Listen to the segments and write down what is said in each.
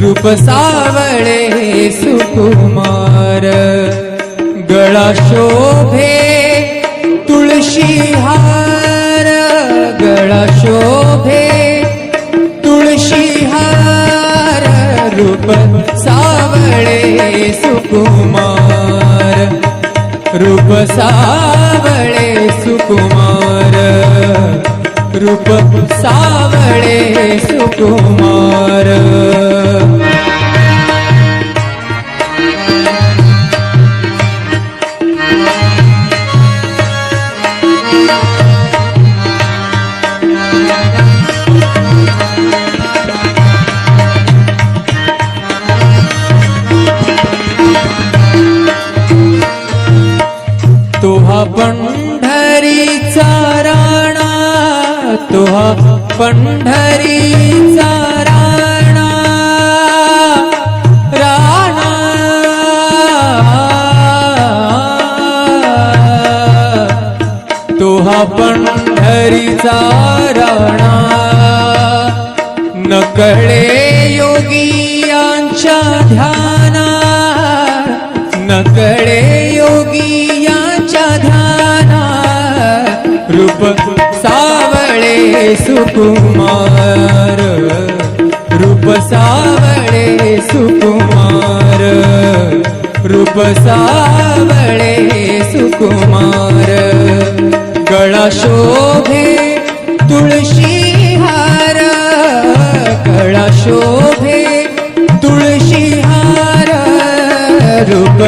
रूप सावळे सुकुमार गळा शोभे तुळशी हार गळा शोभे तुळशी हार रूप सावळे सुकुमार रूप सावळे सुकुमार रूप सावळे सुकुमार पंढरीचा राणा तुहा पंढरीचा राणा. राणा. तुहा पंढरीचा राणा. नकळे योगियांच्या यांच्या ध्या रूप सावळे सुकुमार रूप सावळे सुकुमार रूप सावळे सुकुमार गळा शोभे तुळशी हार गळा शोभे तुळशी हार रूप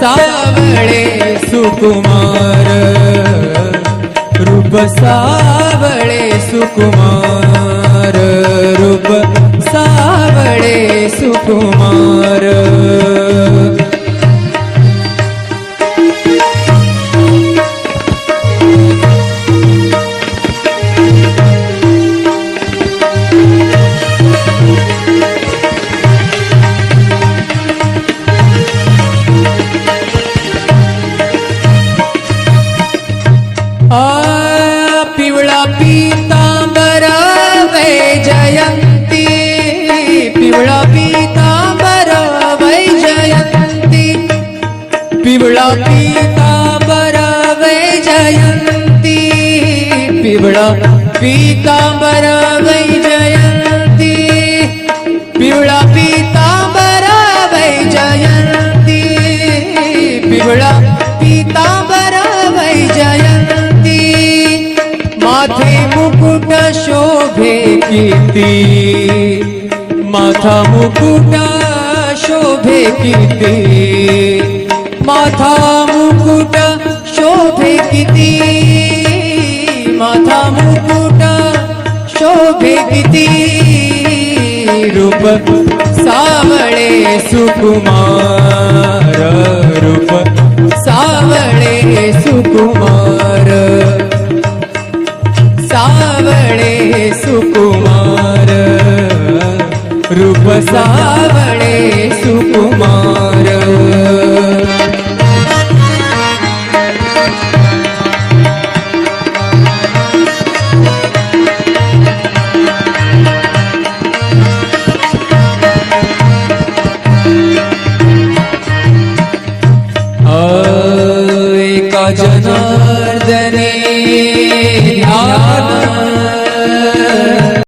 सावळे सुकुमार રૂપ સાવળે સુકુમાર રૂપ સાવળે સુકુમાર. Oh पिवळा पीतांबर वैजयंती पिवळा पीतांबर वैजयंती पिवळा पीतांबर वैजयंती माथे मुकुट शोभे किती माथा मुकुट शोभे किती माथा मुकुट रूप सावळे सुकुमार रूप सावळे सुकुमार। सावळे सुकुमार रूप सावळे सुकुमार जन